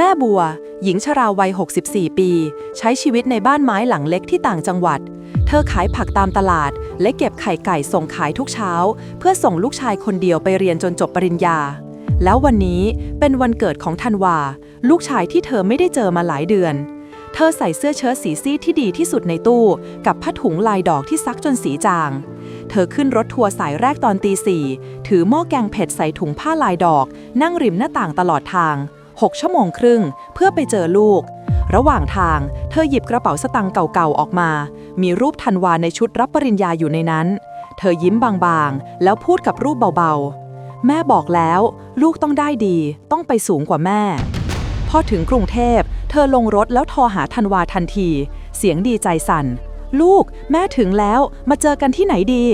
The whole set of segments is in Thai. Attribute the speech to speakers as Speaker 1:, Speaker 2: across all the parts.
Speaker 1: แม่บัว หญิงชราวัย 64 ปี ใช้ชีวิตในบ้านไม้หลังเล็กที่ต่างจังหวัด เธอขายผักตามตลาด และเก็บไข่ไก่ส่งขายทุกเช้า เพื่อส่งลูกชายคนเดียวไปเรียนจนจบปริญญา แล้ววันนี้เป็นวันเกิดของธันวา ลูกชายที่เธอไม่ได้เจอมาหลายเดือน เธอใส่เสื้อเชิ้ตสีซีดที่ดีที่สุดในตู้ กับผ้าถุงลายดอกที่ซักจนสีจางเธอขึ้นรถทัวร์สายแรกตอนตีสี่ถือหม้อแกงเผ็ดใส่ถุงผ้าลายดอก นั่งริมหน้าต่างตลอดทาง 6 ชั่วโมงครึ่ง เพื่อไปเจอลูก ระหว่างทาง เธอหยิบกระเป๋าสตังค์เก่าๆออกมา มีรูปธันวาในชุดรับปริญญาอยู่ในนั้น เธอยิ้มบางๆ แล้วพูดกับรูปเบาๆ แม่บอกแล้ว ลูกต้องได้ดี ต้องไปสูงกว่าแม่ พอถึงกรุงเทพ เธอลงรถแล้วโทรหาธันวาทันที เสียงดีใจสั่น ลูก แม่ถึงแล้ว มาเจอกันที่ไหนดี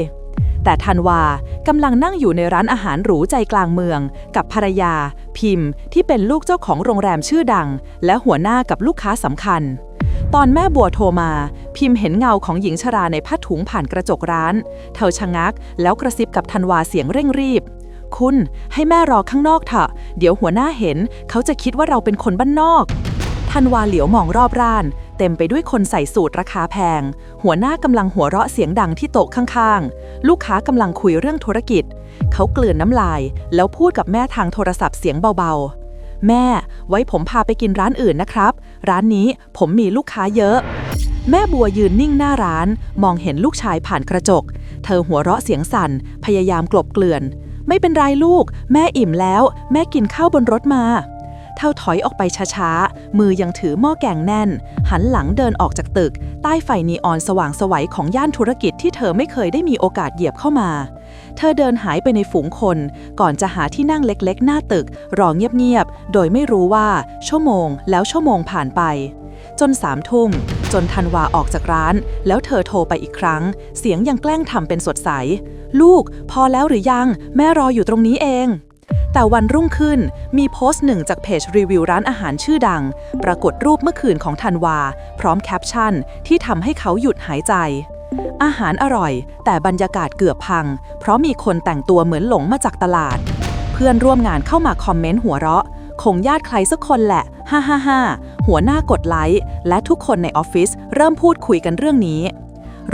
Speaker 1: แต่ธันวากำลังนั่งอยู่ในร้านอาหารหรูใจกลางเมือง กับภรรยา พิมพ์ ที่เป็นลูกเจ้าของโรงแรมชื่อดัง และหัวหน้ากับลูกค้าสำคัญ ตอนแม่บัวโทรมา พิมพ์เห็นเงาของหญิงชราในผ้าถุงผ่านกระจกร้าน เธอชะงัก แล้วกระซิบกับธันวาเสียงเร่งรีบ คุณ ให้แม่รอข้างนอกเถอะ เดี๋ยวหัวหน้าเห็น เขาจะคิดว่าเราเป็นคนบ้านนอก ธันวาเหลียวมองรอบร้าน เต็มไปด้วยคนใส่สูตรราคาแพง หัวหน้ากำลังหัวเราะเสียงดังที่โต๊ะข้างๆ ลูกค้ากำลังคุยเรื่องธุรกิจ เขากลืนน้ำลาย แล้วพูดกับแม่ทางโทรศัพท์เสียงเบาๆ แม่ไว้ผมพาไปกินร้านอื่นนะครับ ร้านนี้ผมมีลูกค้าเยอะ แม่บัวยืนนิ่งหน้าร้าน มองเห็นลูกชายผ่านกระจก เธอหัวเราะเสียงสั่น พยายามกลบเกลื่อน ไม่เป็นไรลูก แม่อิ่มแล้ว แม่กินข้าวบนรถมา เท่าถอยออกไปช้าๆ มือยังถือหม้อแกงแน่น หันหลังเดินออกจากตึก ใต้ไฟนีออนสว่างสวัยของย่านธุรกิจที่เธอไม่เคยได้มีโอกาสเหยียบเข้ามา เธอเดินหายไปในฝูงคน ก่อนจะหาที่นั่งเล็กๆ หน้าตึก รอเงียบๆ โดยไม่รู้ว่า ชั่วโมงแล้วชั่วโมงผ่านไป จนสามทุ่มจนธันวาออกจากร้าน แล้วเธอโทรไปอีกครั้ง เสียงยังแกล้งทำเป็นสดใส ลูก พอแล้วหรือยัง แม่รออยู่ตรงนี้เอง แต่วันรุ่งขึ้นมีโพสต์หนึ่งจากเพจรีวิวร้านอาหารชื่อดัง ปรากฏรูปเมื่อคืนของธันวา พร้อมแคปชั่นที่ทำให้เขาหยุดหายใจ อาหารอร่อย แต่บรรยากาศเกือบพัง เพราะมีคนแต่งตัวเหมือนหลงมาจากตลาด เพื่อนร่วมงานเข้ามาคอมเมนต์หัวเราะ คงญาติใครสักคนแหละ ฮ่าฮ่าฮ่าหัวหน้ากดไลค์และทุกคนในออฟฟิศเริ่มพูดคุยกันเรื่องนี้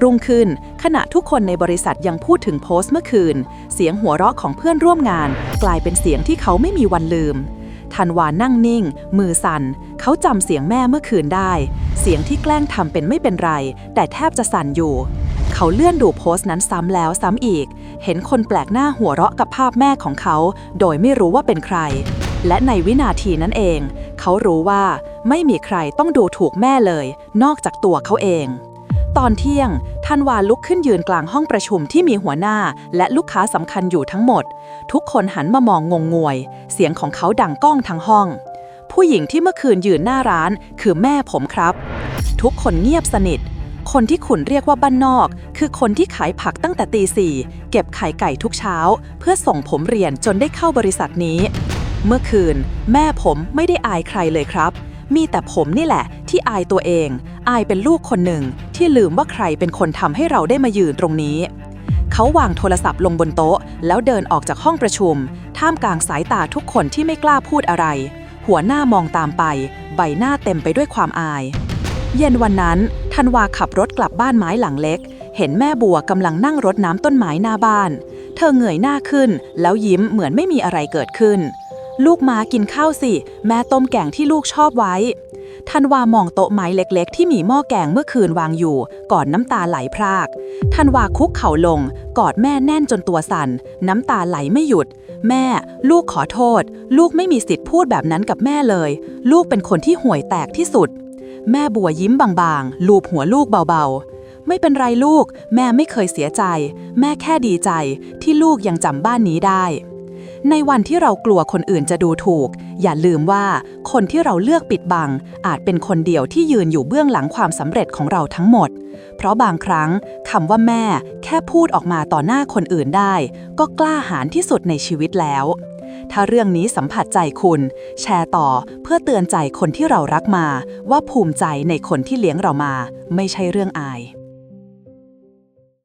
Speaker 1: รุ่งขึ้น ขณะทุกคนในบริษัทยังพูดถึงโพสต์เมื่อคืน เสียงหัวเราะของเพื่อนร่วมงาน กลายเป็นเสียงที่เขาไม่มีวันลืมธันวานั่งนิ่ง มือสั่น เขาจำเสียงแม่เมื่อคืนได้ เสียงที่แกล้งทำเป็นไม่เป็นไร แต่แทบจะสั่นอยู่ เขาเลื่อนดูโพสต์นั้นซ้ำแล้วซ้ำอีก เห็นคนแปลกหน้าหัวเราะกับภาพแม่ของเขา โดยไม่รู้ว่าเป็นใคร และในวินาทีนั้นเอง เขารู้ว่าไม่มีใครต้องดูถูกแม่เลย นอกจากตัวเขาเอง ตอนเที่ยงธันวาลุกขึ้นยืนกลางห้องประชุมที่มีหัวหน้า และลูกค้าสำคัญอยู่ทั้งหมด ทุกคนหันมามองงงงวย เสียงของเขาดังก้องทั้งห้อง ผู้หญิงที่เมื่อคืนยืนหน้าร้านคือแม่ผมครับ ทุกคนเงียบสนิท คนที่ขุนเรียกว่าบ้านนอก คือคนที่ขายผักตั้งแต่ตีสี่เก็บไข่ไก่ทุกเช้า เพื่อส่งผมเรียนจนได้เข้าบริษัทนี้ เมื่อคืน แม่ผมไม่ได้อายใครเลยครับ มีแต่ผมนี่แหละ ที่อายตัวเอง อายเป็นลูกคนหนึ่งที่ลืมว่าใครเป็นคนทำให้เราได้มายืนตรงนี้ เขาวางโทรศัพท์ลงบนโต๊ะ แล้วเดินออกจากห้องประชุม ท่ามกลางสายตาทุกคนที่ไม่กล้าพูดอะไร หัวหน้ามองตามไป ใบหน้าเต็มไปด้วยความอาย เย็นวันนั้นธันวาขับรถกลับบ้านไม้หลังเล็ก เห็นแม่บัวกำลังนั่งรดน้ำต้นไม้หน้าบ้าน เธอเงยหน้าขึ้น แล้วยิ้มเหมือนไม่มีอะไรเกิดขึ้นลูกมากินข้าวสิ แม่ต้มแกงที่ลูกชอบไว้ ธันวามองโต๊ะไม้เล็กๆ ที่มีหม้อแกงเมื่อคืนวางอยู่ ก่อนน้ำตาไหลพรากธันวาคุกเข่าลง กอดแม่แน่นจนตัวสั่น น้ำตาไหลไม่หยุด แม่ ลูกขอโทษ ลูกไม่มีสิทธิ์พูดแบบนั้นกับแม่เลย ลูกเป็นคนที่ห่วยแตกที่สุด แม่บัวยิ้มบางๆ ลูบหัวลูกเบาๆไม่เป็นไรลูก แม่ไม่เคยเสียใจ แม่แค่ดีใจที่ลูกยังจำบ้านนี้ได้ ในวันที่เรากลัวคนอื่นจะดูถูก อย่าลืมว่าคนที่เราเลือกปิดบัง อาจเป็นคนเดียวที่ยืนอยู่เบื้องหลังความสำเร็จของเราทั้งหมด เพราะบางครั้งคำว่าแม่แค่พูดออกมาต่อหน้าคนอื่นได้ ก็กล้าหาญที่สุดในชีวิตแล้ว ถ้าเรื่องนี้สัมผัสใจคุณ แชร์ต่อเพื่อเตือนใจคนที่เรารักมา ว่าภูมิใจในคนที่เลี้ยงเรามา ไม่ใช่เรื่องอาย